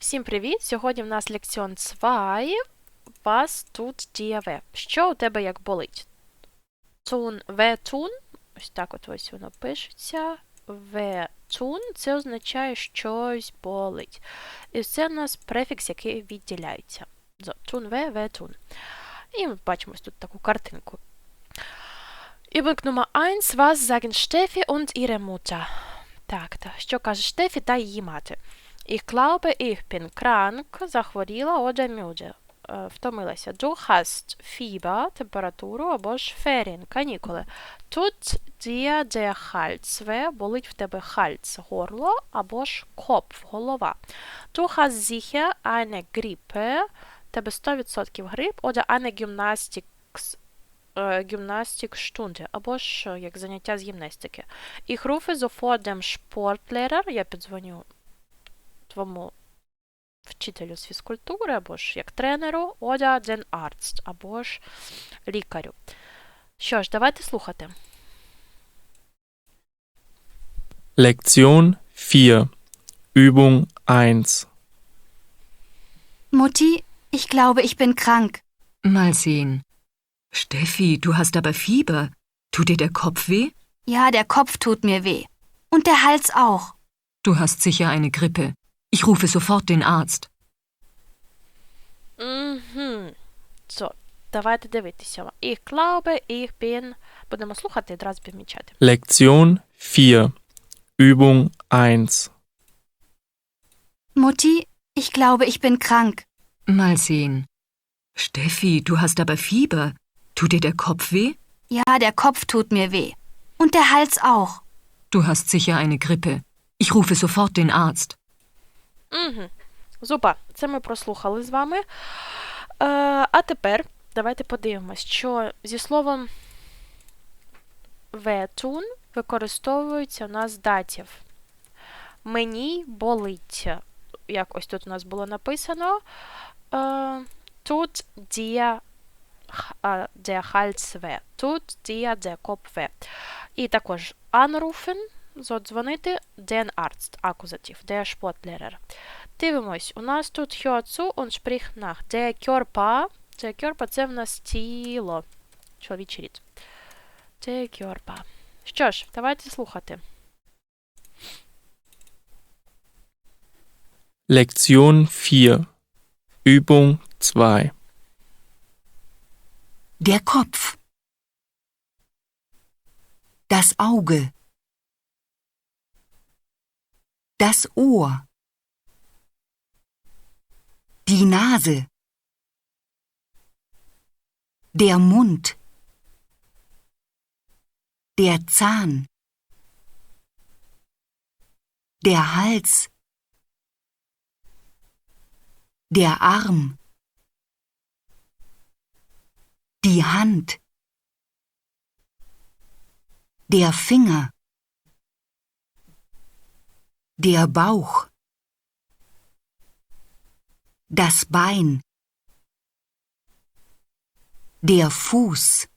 Всім привіт! Сьогодні в нас лекціон 2. Was tut dir? Що у тебе як болить? Tun, weh tun. Ось так от ось воно пишеться. Weh tun – це означає щось болить. І це у нас префікс, який відділяється. Tun weh, weh tun. І ми бачимо тут таку картинку. Übung Nummer 1. Was sagen Steffi und ihre Mutter? Так, та, що каже Штефі та її мати? Ich glaube, ich bin krank, захворіла, отже. Е, Втомилася. Du hast Fieber, температуру або ж Ferien, канікули. Tut dir der Hals weh, болить в тебе Hals, горло або ж Kopf, голова. Du hast sicher eine Grippe, тебе 100% грип, oder eine Gymnastics е, Gymnastikstunde, або ж е, як заняття з гімнастики. Ich rufe sofort dem Sportlehrer, я піддзвоню твоєму вчителю з фізкультури, або ж як тренеру, oder den Arzt, або ж лікарю. Що ж, давайте слухати. Lektion 4 Übung 1 Mutti, ich glaube, ich bin krank. Mal sehen. Steffi, du hast aber Fieber. Tut dir der Kopf weh? Ja, der Kopf tut mir weh. Und der Hals auch. Du hast sicher eine Grippe. Ich rufe sofort den Arzt. Угу. So, давайте дивитися. Ich glaube, ich bin... Будемо слухати і одразу помічати. Lektion 4 Übung 1 Mutti, ich glaube, ich bin krank. Mal sehen. Steffi, du hast aber Fieber. Tut dir der Kopf weh? Ja, der Kopf tut mir weh. Und der Hals auch. Du hast sicher eine Grippe. Ich rufe sofort den Arzt. Угу. Зупа, це ми прослухали з вами. Е, а тепер давайте подивимось, що зі словом ветун використовується у нас датів. Мені болить. Як ось тут у нас було написано. Е, тут дія der Hals. Тут dir der Kopf weh. І також anrufen, задзвонити, den Arzt, акузатив, der Sportlehrer. Дивимось, у нас тут hör zu und sprich nach. Der Körper, der Körper – це в нас тіло, чоловічий рід. Der Körper. Що ж, давайте слухати. Lektion 4 Übung 2 Der Kopf. Das Auge. das Ohr. Die Nase. Der Mund. Der Zahn. Der Hals. Der Arm. Die Hand. Der Finger. Der Bauch. Das Bein. Der Fuß.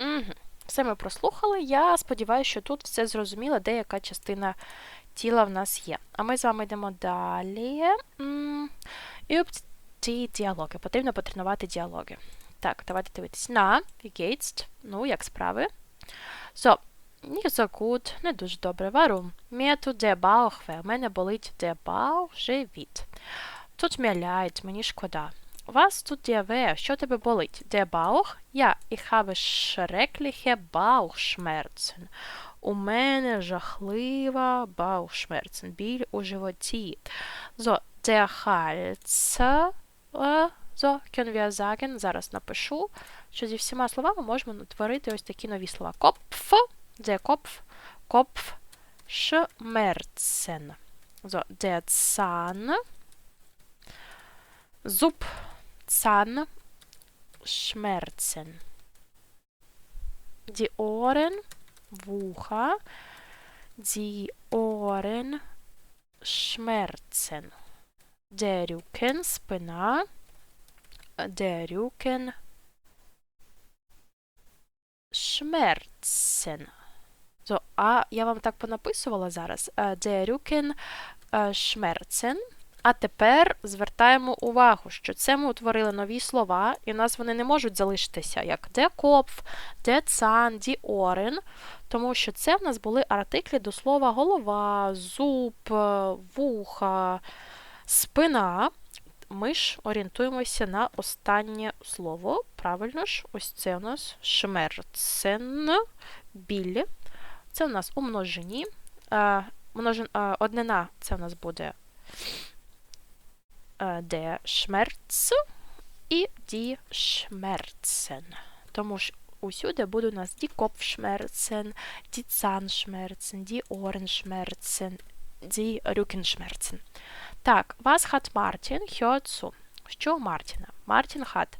Угу. Все ми прослухали. Я сподіваюся, що тут все зрозуміло, де яка частина тіла в нас є. А ми з вами йдемо далі. Übt die діалоги. Потрібно потренувати діалоги. Так, давайте дивитись. На, wie geht's? Ну, як справи? So, so gut, не дуже добре. Der Bauch weh. У мене болить Bauch, живіт. Mir leid, мені шкода. Tut dir weh? Що тебе болить? Bauch? Ja, ich habe schreckliche Bauchschmerzen. У мене жахлива Bauchschmerzen. Біль у животі. Е, So, können wir sagen, зараз напишу, що зі всіма словами можемо утворити ось такі нові слова. Kopf, der Kopf, Kopf, Schmerzen. So, der Zahn, Zub, Zahn, Schmerzen. Die Ohren, Вуха, die Ohren, Schmerzen. Der Rücken, спина, der Rücken, Schmerzen. So, а я вам так понаписувала зараз. Е, Der Rücken е. А тепер звертаємо увагу, що це ми утворили нові слова, і у нас вони не можуть залишитися як der Kopf, der Zahn, die Ohren, тому що це в нас були артиклі до слова голова, зуб, е, вуха, спина. Ми ж орієнтуємося на останнє слово. Правильно ж, ось це у нас шмерцен, біль. Це у нас у множині. Е, множин, е, однина це у нас буде е, der Schmerz і die Schmerzen. Тому ж усюди буде у нас die Kopfschmerzen, die Zahnschmerzen, die Ohrenschmerzen, die Rückenschmerzen. Так, hat Martin? Hör zu. Що у Мартіна? Мартін hat.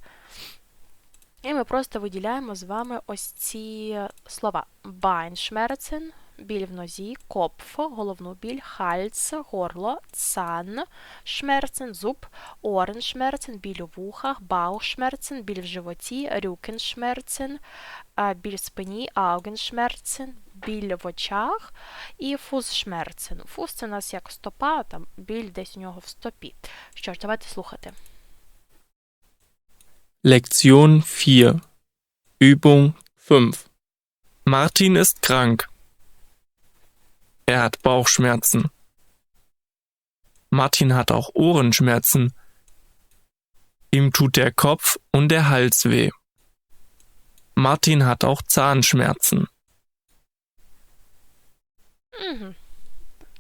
І ми просто виділяємо з вами ось ці слова. Beinschmerzen, біль в нозі, Kopf, головну біль, Hals, горло, Zahn, Schmerzen, зуб, Ohrenschmerzen, біль у вухах, Bauchschmerzen, біль в животі, а, біль в спині, Augenschmerzen, біль в очах і Fußschmerzen. Фус це у нас як стопа, там біль десь у нього в стопі. Що ж, давайте слухати. Lektion 4 Übung 5 Martin ist krank. Er hat Bauchschmerzen. Martin hat auch Ohrenschmerzen. Ihm tut der Kopf und der Hals weh. Martin hat auch Zahnschmerzen. Mhm.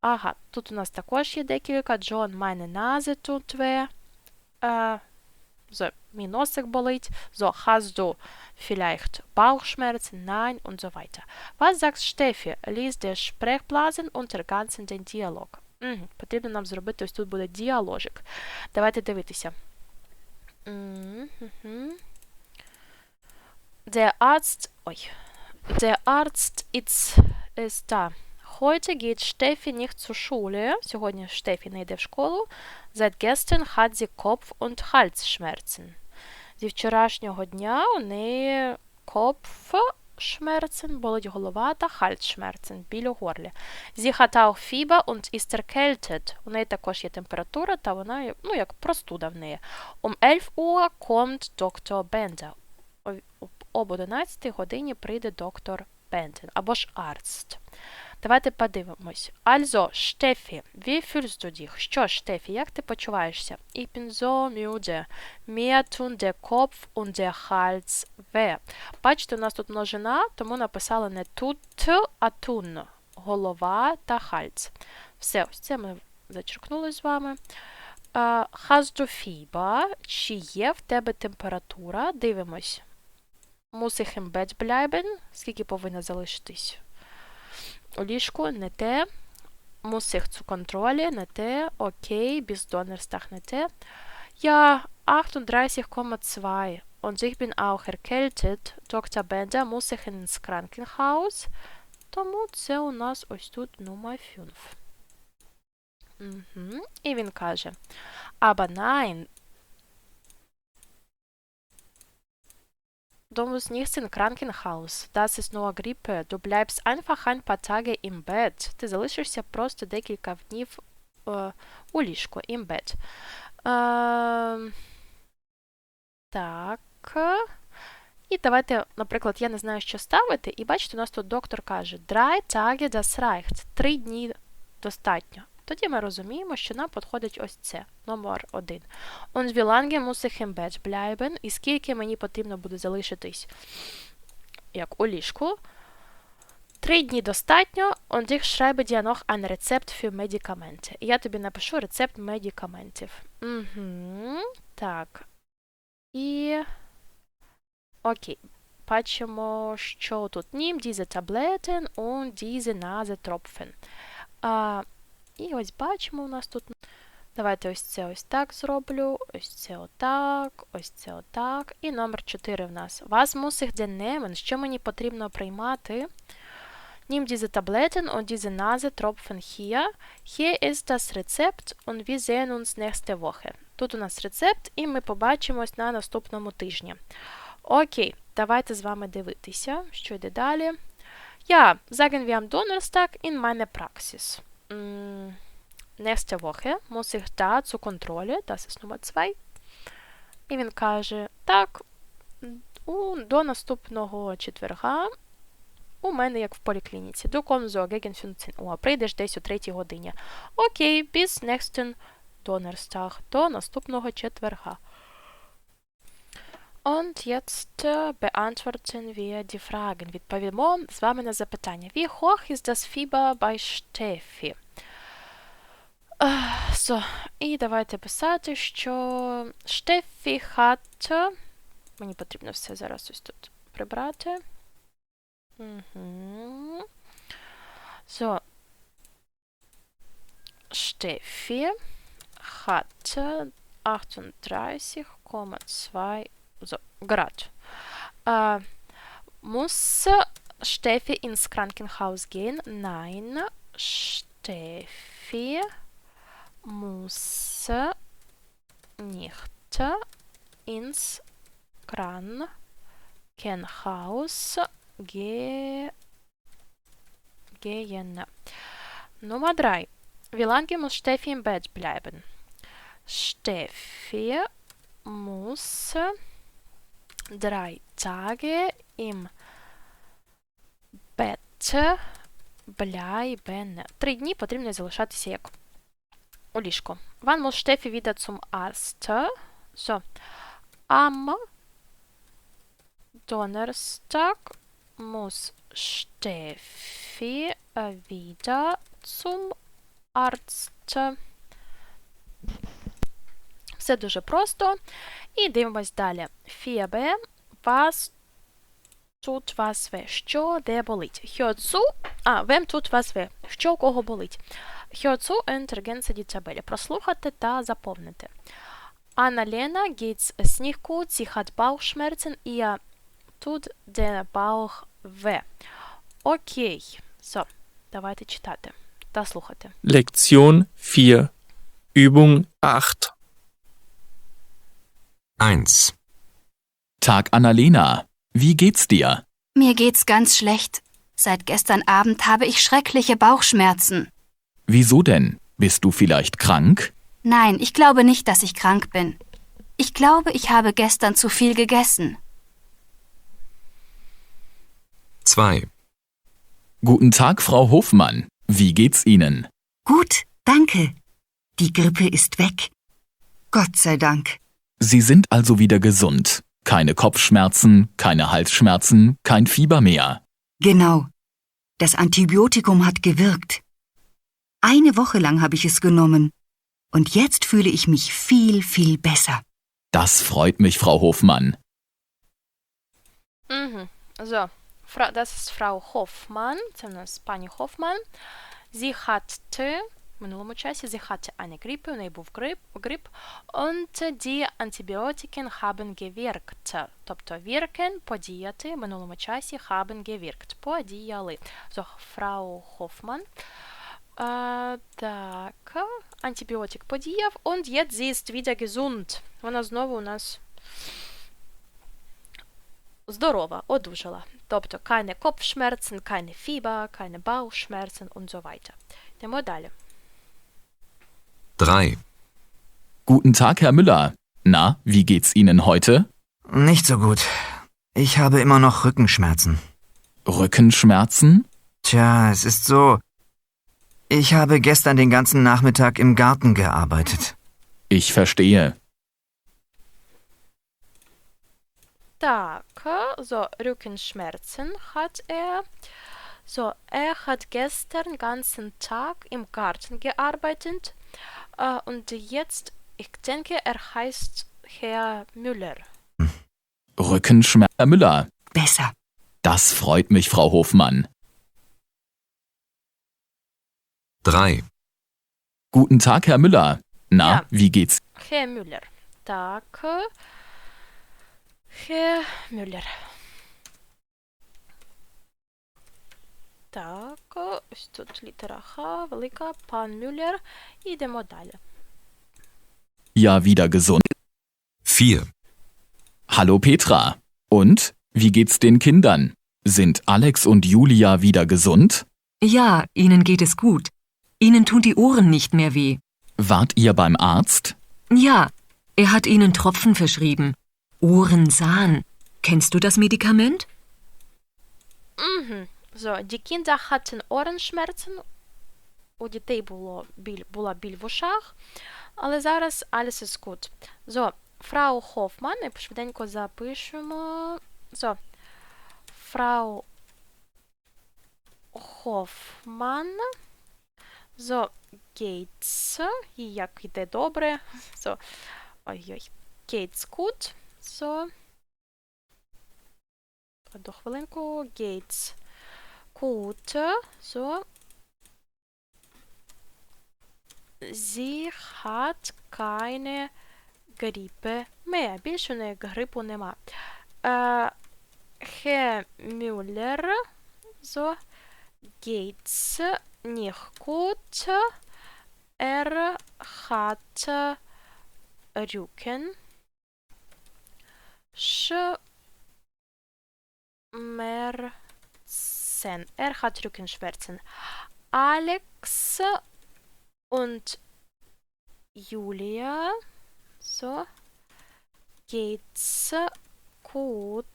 Ага, тут у нас також є декілька. Джон, meine Nase tut weh. Е, so, мій носик болить. So, hast du vielleicht Bauchschmerzen? Nein und so weiter. Was sagt Steffi? Lies der Sprechblasen und ergänzen den Dialog. Угу, потрібно нам зробити, ось тут буде діаложик. Давайте дивитися. Мгм. Der Arzt, ой, der Arzt ist, ist da. Heute geht Steffi nicht zur Schule. Сьогодні Штефі не йде в школу. Seit gestern hat sie Kopf- und Halsschmerzen. Зі вчорашнього дня у неї Kopfschmerzen, болить голова та Halsschmerzen, біль у горлі. Sie hat auch Fieber und ist erkältet. У неї також є температура, та вона, ну, як простуда в неї. Um 11 Uhr kommt Dr. Bender. Об 11 годині прийде доктор Бенден, або ж Арст. Давайте подивимось. Also, Steffi, wie fühlst du dich? Що, Штефі, як ти почуваєшся? Ich bin so müde. Mir tun der Kopf und der Hals weh. Бачите, у нас тут множина, тому написали не тут, а tun. Голова та хальц. Все, ось це ми зачеркнули з вами. Hast du Fieber? Чи є в тебе температура? Дивимось. Muss ich im Bett bleiben? Скільки повинна залишитись? Ліжку не те. Ich zu Kontrolle не те. Окей, bis Donnerstag не те. Ja, 38,2. Und ich bin auch erkältet. Dr. Bender muss ich ins Krankenhaus. Тому це у нас ось тут Nummer 5. Угу. І він каже: Aber nein, Du musst nicht ins Krankenhaus. Das ist nur Grippe. Du bleibst einfach ein paar Tage im Bett. Ти залишишся просто декілька днів е, у ліжку, im Bett. Е, так. І давайте, наприклад, я не знаю, що ставити, і бачите, у нас тут доктор каже: Drei Tage das reicht. Три дні достатньо. Тоді ми розуміємо, що нам підходить ось це, номер один. Und wie lange muss? І скільки мені потрібно буде залишитись як у ліжку? Три дні достатньо. Und ich schreibe dir noch ein Rezept für я тобі напишу рецепт медикаментів. Угу. Так. І. Окей. Бачимо, що тут нім diese Tabletten und diese Nasetropfen. А, і ось бачимо у нас тут. Давайте ось це ось так зроблю, ось це отак, ось це отак. І номер 4 в нас. Ich denn nehmen? Що мені потрібно приймати? Nimm diese Tabletten und diese Nasetropfen hier. Hier ist das Rezept und wir sehen uns nächste Woche. Тут у нас рецепт, і ми побачимось на наступному тижні. Окей, давайте з вами дивитися, що йде далі. Ja, sagen wir am Donnerstag in meine Praxis. Nächste Woche muss ich da zur Kontrolle, das ist Nummer 2. І він каже: так, у, до наступного четверга у мене як в поліклініці. So gegen 15 Uhr. Прийдеш десь о 3 годині. Окей, bis nächsten Donnerstag. До наступного четверга. Und jetzt äh, beantworten wir die Fragen. Відповімо з вами на запитання. Wie hoch ist das Fieber bei Steffi? So, і давайте писати, що Штефі hat... Мені потрібно все зараз ось тут прибрати. So. Steffi hat 38,2 so, Grad. Äh, muss Steffi ins Krankenhaus gehen? Nein. Steffi muss nicht ins Krankenhaus ge gehen. Nummer 3. Wie lange muss Steffi im Bett bleiben? Steffi muss drei Tage im Bett bleiben. Три дні потрібно залишатися як у ліжку. Wann muss Steffi wieder zum Arzt? So. Am Donnerstag muss Steffi äh, wieder zum Arzt. Все дуже просто. І дивимось далі. Фіабе, вас тут вас ве. Що де болить? Хьоцу, а, вем тут вас ве. Що у кого болить? Хьоцу ентерген die табелі. Прослухати та заповнити. Geht's es nicht gut, sie hat Bauchschmerzen, ihr tut der Bauch weh. Окей. So, давайте читати та слухати. Lektion 4. Übung 8. 1. Tag Annalena. Wie geht's dir? Mir geht's ganz schlecht. Seit gestern Abend habe ich schreckliche Bauchschmerzen. Wieso denn? Bist du vielleicht krank? Nein, ich glaube nicht, dass ich krank bin. Ich glaube, ich habe gestern zu viel gegessen. 2. Guten Tag, Frau Hofmann. Wie geht's Ihnen? Gut, danke. Die Grippe ist weg. Gott sei Dank. Sie sind also wieder gesund. Keine Kopfschmerzen, keine Halsschmerzen, kein Fieber mehr. Genau. Das Antibiotikum hat gewirkt. Eine Woche lang habe ich es genommen. Und jetzt fühle ich mich viel, viel besser. Das freut mich, Frau Hofmann. Mhm. So, das ist Frau Hofmann, das ist Pani Hofmann. Sie hat в минулому часі, sie hatte eine Grippe, у неї був грип, грип. Und die Antibiotiken haben gewirkt. Тобто wirken, подіяти, в минулому часі haben gewirkt, подіяли. So, Frau Hoffmann. Äh, так, антибіотик подіяв, und jetzt sie ist wieder gesund. Вона знову у нас здорова, одужала. Тобто keine Kopfschmerzen, keine Fieber, keine Bauchschmerzen und so weiter. Йдемо далі. 3. Guten Tag, Herr Müller. Na, wie geht's Ihnen heute? Nicht so gut. Ich habe immer noch Rückenschmerzen. Rückenschmerzen? Tja, es ist so. Ich habe gestern den ganzen Nachmittag im Garten gearbeitet. Ich verstehe. Так, so, Rückenschmerzen hat er. So, er hat gestern ganzen Tag im Garten gearbeitet äh, Äh, und jetzt, ich denke, er heißt Herr Müller. Rückenschmerz. Herr Müller. Besser. Das freut mich, Frau Hofmann. 3. Guten Tag, Herr Müller. Na, ja. wie geht's? Herr Müller. Danke. Herr Müller. Так, е, ось тут літера Х, велика, пан Мюллер. Ідемо далі. Ja, wieder gesund. 4. Hallo Petra. Und? Wie geht's den Kindern? Sind Alex und Julia wieder gesund? Ja, ihnen geht es gut. Ihnen tun die Ohren nicht mehr weh. Wart ihr beim Arzt? Ja, er hat ihnen Tropfen verschrieben. Ohrensahn. Kennst du das Medikament? Угу. So, die Kinder hatten Ohrenschmerzen. У дітей було біль, була біль в ушах, але зараз alles ist gut. So, Хофман, і швиденько запишемо. So, Фрау Хофман. So, Гейтс. І як йде добре. So, ой-ой. Гейтс gut. So. Одну хвилинку. Гейтс gut. So. Sie hat keine Grippe mehr. Більше у неї грипу нема. Е, Herr Müller. So. Geht's nicht gut. Er hat Rücken. Schmerzen. Er hat Rückenschmerzen. Alex und Julia. So. Geht's gut?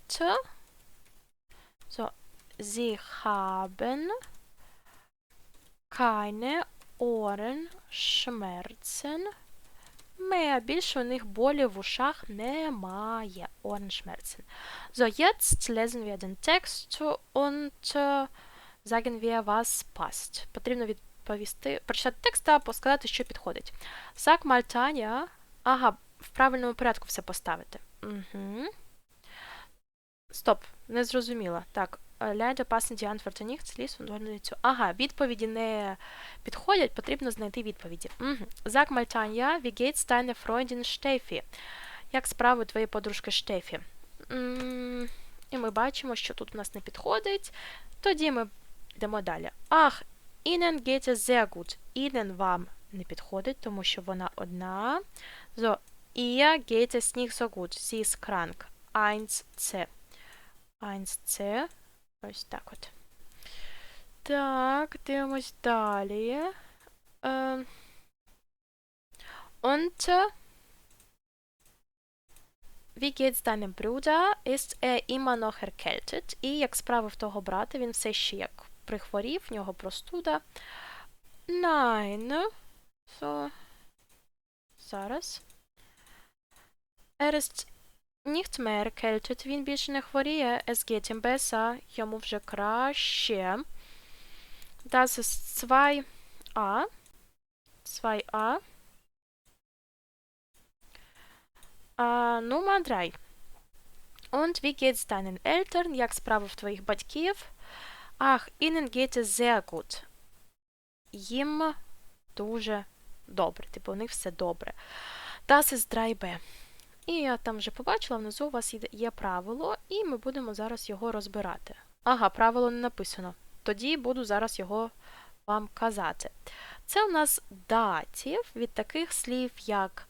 So. Sie haben keine Ohrenschmerzen mehr. Більше у них болі в ушах немає. Ohrenschmerzen. So, jetzt lesen wir den Text und äh, sagen wir, was passt. Потрібно відповісти, прочитати текст та сказати, що підходить. Sag mal, Таня. Ага, в правильному порядку все поставити. Угу. Стоп, не зрозуміла. Так, е, Antworten nicht, lies und ordne dazu. Ага, відповіді не підходять, потрібно знайти відповіді. Угу. Sag mal, Таня, wie geht's deine Freundin Steffi? Як справи твоєї подружки Штефі? І ми бачимо, що тут у нас не підходить. Тоді ми йдемо далі. Ах, geht es sehr. Ihnen вам не підходить, тому що вона одна. So, ihr geht es nicht so gut. Sie ist krank. 1C. 1C. Ось так от. Так, дивимось далі. Е, und Wie geht's deinem Bruder? Ist er immer noch erkältet? І як справи в того брата, він все ще як прихворів, в нього простуда. Nein. So. Зараз. Er ist nicht mehr erkältet, він більше не хворіє. Es geht ihm besser, йому вже краще. Das ist 2a. 2a. А, Nummer 3. Und wie geht's deinen Eltern? Як справи в твоїх батьків? Ach, ihnen geht es sehr gut. Їм дуже добре. Типу, у них все добре. Das ist 3b. І я там вже побачила, внизу у вас є- правило, і ми будемо зараз його розбирати. Ага, правило не написано. Тоді буду зараз його вам казати. Це у нас датів від таких слів, як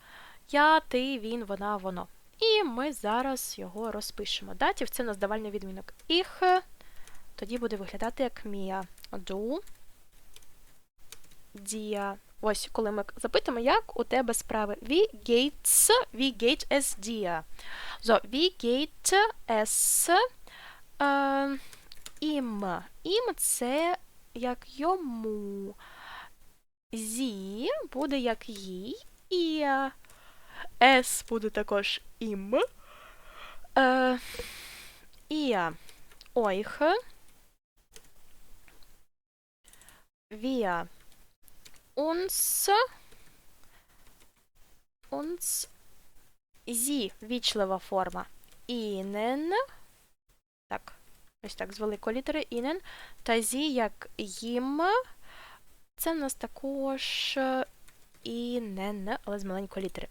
я, ти, він, вона, воно. І ми зараз його розпишемо. Датів це у нас давальний відмінок. Їх тоді буде виглядати як мія. Du, dir. Ось, коли ми запитуємо, як у тебе справи. Wie geht's? Wie geht es dir? So, wie geht es е, ihm? Ihm це як йому. Зі буде як їй. І С буде також ім. Е, і ойх. Wir uns uns зі вічлива форма. Ihnen. Так, ось так, з великої літери Ihnen. Та зі як їм Це в нас також е, і не не, але з маленької літери.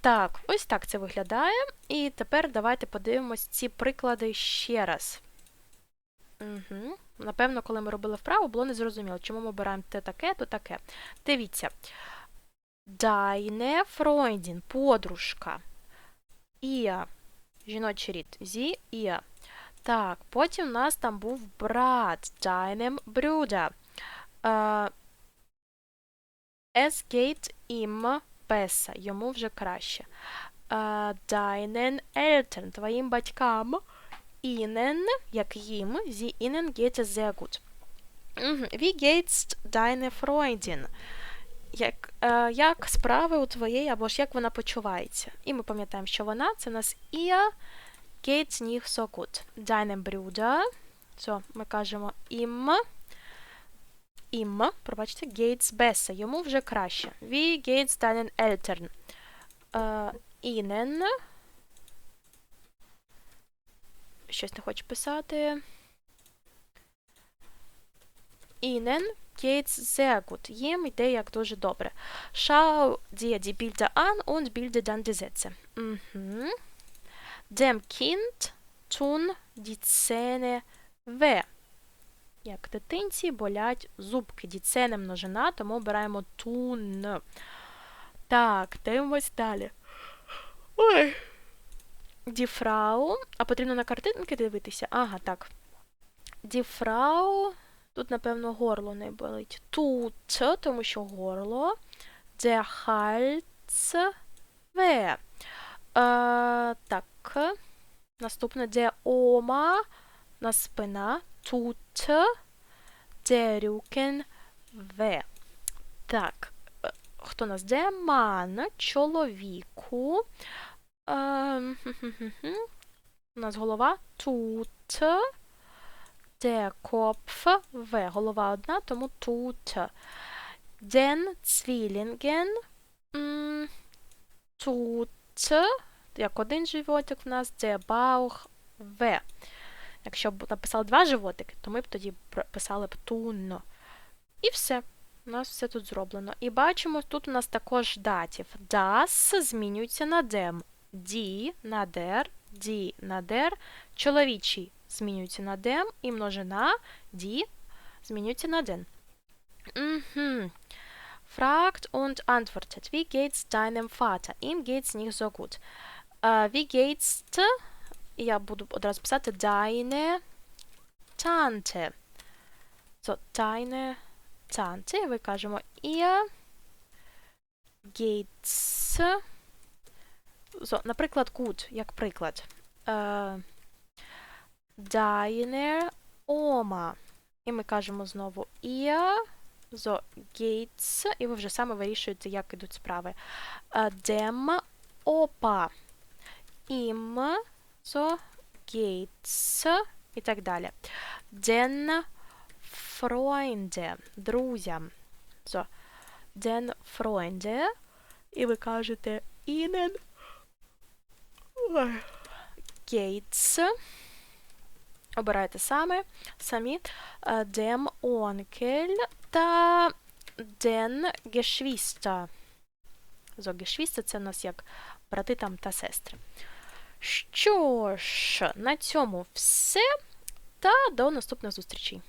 Так, ось так це виглядає. І тепер давайте подивимось ці приклади ще раз. Угу. Напевно, коли ми робили вправу, було незрозуміло, чому ми обираємо те таке, то таке. Дивіться. Deine Freundin, подружка. Ihr, жіночий рід. Sie, ihr. Так, потім у нас там був брат. Bruder. Е, Es geht ihm besser. Йому вже краще. Е, Deinen Eltern, твоїм батькам. Ihnen, як їм, sie ihnen geht es sehr gut. Wie geht's deine Freundin? Як, е, як справи у твоєї, або ж як вона почувається? І ми пам'ятаємо, що вона це у нас ihr geht's nicht so gut. Deinem Bruder, so, ми кажемо ihm, ihm, пробачте, geht's besser, йому вже краще. Wie geht's deinen Eltern? Е, ihnen, щось не хочу писати. Ihnen geht's sehr gut. Їм йде як дуже добре. Schau dir die Bilder an und bilde dann die Sätze. Mhm. Dem Kind tun die Zähne weh. Як дитинці болять зубки. Діцене множина, тому обираємо tun. Так, дивимось далі. Ой. Frau. А потрібно на картинки дивитися? Ага, так. Frau. Тут, напевно, горло не болить. Тут, тому що горло. Hals weh. Е, так. Наступне der Oma. На спина. Тут. Der Rücken weh. Так. е, Хто у нас? Der Mann. Чоловіку. Ем. У нас голова. Тут. Der Kopf. В. Голова одна, тому тут. Den Zwillingen. Тут. Як один животик в нас, der Bauch. В. Якщо б написали два животики, то ми б тоді писали б тун. І все. У нас все тут зроблено. І бачимо, тут у нас також датів. Das змінюється на dem. Die на der, die на der. Чоловічий змінюється на dem. І множина die змінюється на den. Mhm. Fragt und antwortet. Wie geht's deinem Vater? Ihm geht's nicht so gut. Äh, wie geht's я буду одразу писати deine Tante. So, deine Tante. Ви кажемо ihr geht's. So, наприклад, gut, як приклад. Е, deine Oma. І ми кажемо знову ihr. So, geht's. І ви вже саме вирішуєте, як ідуть справи. Е, dem Opa. Ihm. So, geht's. І так далі. Den Freunde. Друзям. So, den Freunde. І ви кажете Ihnen. Ой. Обирайте саме, самі. Е, Dem Onkel та den Geschwister. So, Geschwister це у нас як брати там та сестри. Що ж, на цьому все. Та до наступних зустрічей.